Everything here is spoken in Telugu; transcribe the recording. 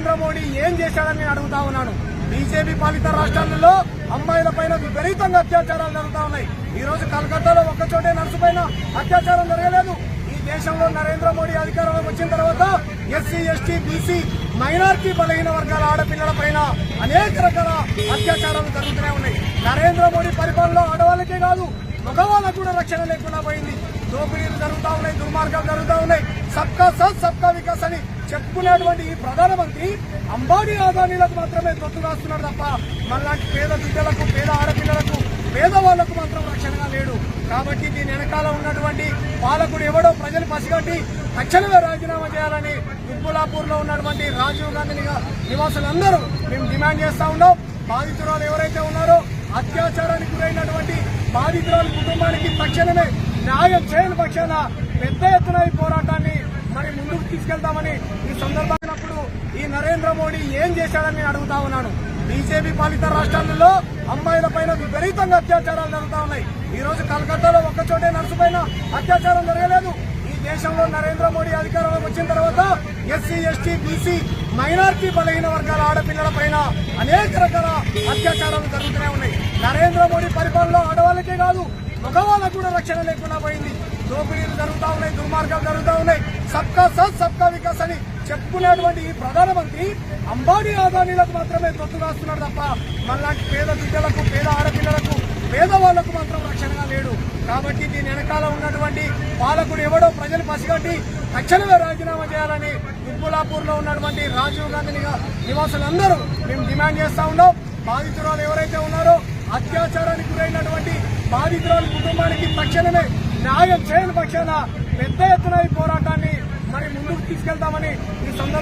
నరేంద్ర మోడీ ఏం చేశాడని నేను అడుగుతా ఉన్నాను. బీజేపీ పాలిత రాష్ట్రాలలో అమ్మాయిల పైన విపరీతంగా అత్యాచారాలు జరుగుతా ఉన్నాయి. ఈ రోజు కలకత్తాలో ఒక్క చోటే నర్సు పైన అత్యాచారం జరగలేదు. ఈ దేశంలో నరేంద్ర మోడీ అధికారంలోకి వచ్చిన తర్వాత ఎస్సీ ఎస్టీ బీసీ మైనార్టీ బలహీన వర్గాల ఆడపిల్లల పైన అనేక రకాల అత్యాచారాలు జరుగుతూనే ఉన్నాయి. నరేంద్ర మోడీ పరిపాలనలో ఆడవాళ్ళకే కాదు మగవాళ్ళకు కూడా రక్షణ లేకుండా పోయింది. దోపిడీలు జరుగుతూ ఉన్నాయి దుర్మార్గాలు జరుగుతూ ఉన్నాయి. సబ్కా సాత్ సబ్కా వికాస్ అని చెప్పుకునేటువంటి ఈ ప్రధానమంత్రి అంబానీ ఆదానీలకు మాత్రమే తొత్తు రాస్తున్నాడు తప్ప మళ్ళాంటి పేద బిడ్డలకు పేద ఆడపిల్లలకు పేదవాళ్ళకు మాత్రం రక్షణగా లేడు. కాబట్టి దీని వెనకాల ఉన్నటువంటి పాలకుడు ఎవడో ప్రజలు పసిగట్టి తక్షణమే రాజీనామా చేయాలని ఉప్పులాపూర్లో ఉన్నటువంటి రాజీవ్ గాంధీ నివాసులందరూ మేము డిమాండ్ చేస్తా ఉన్నాం. బాధితురాలు ఎవరైతే ఉన్నారో అత్యాచారానికి గురైనటువంటి బాధితురాలు కుటుంబానికి తక్షణమే న్యాయం చేయని పక్షాన పెద్ద ఎత్తున ఈ పోరాటాన్ని మరి ముందుకు తీసుకెళ్తామని ఈ సందర్భమైనప్పుడు ఈ నరేంద్ర మోడీ ఏం చేశాడని నేను అడుగుతా ఉన్నాను. బీజేపీ పాలిత రాష్ట్రాలలో అమ్మాయిల పైన విపరీతంగా అత్యాచారాలు జరుగుతా ఉన్నాయి. ఈ రోజు కలకత్తాలో ఒక్కచోటే నర్సు పైన అత్యాచారం జరగలేదు. ఈ దేశంలో నరేంద్ర మోడీ అధికారంలోకి వచ్చిన తర్వాత ఎస్సీ ఎస్టీ బీసీ మైనార్టీ బలహీన వర్గాల ఆడపిల్లల పైన అనేక రకాల అత్యాచారాలు జరుగుతూనే ఉన్నాయి. నరేంద్ర మోడీ పరిపాలనలో ఆడవాళ్ళకే కాదు మగవాళ్ళకు కూడా రక్షణ లేకుండా పోయింది. దోపిడీలు జరుగుతూ ఉన్నాయి దుర్మార్గాలు జరుగుతూ ఉన్నాయి. సబ్కా సాత్ సబ్కా వికాస్ అని చెప్పుకునేటువంటి ఈ ప్రధానమంత్రి అంబానీ ఆదానీలకు మాత్రమే తొత్తు రాస్తున్నాడు తప్ప మళ్ళాంటి పేద బిడ్డలకు పేద ఆడపిల్లలకు పేదవాళ్ళకు మాత్రం రక్షణగా లేడు. కాబట్టి దీని వెనకాల ఉన్నటువంటి పాలకుడు ఎవడో ప్రజలు పసిగట్టి తక్షణమే రాజీనామా చేయాలని ఉప్పులాపూర్లో ఉన్నటువంటి రాజీవ్ గాంధీ నివాసులందరూ మేము డిమాండ్ చేస్తా ఉన్నాం. బాధితురాలు ఎవరైతే ఉన్నారో అత్యాచారానికి గురైనటువంటి బాధితురాలు కుటుంబానికి తక్షణమే న్యాయం చేయని పక్షాన పెద్ద ఎత్తున ఈ పోరాటాన్ని మరి ముందుకు తీసుకెళ్తామని ఈ సందర్భంగా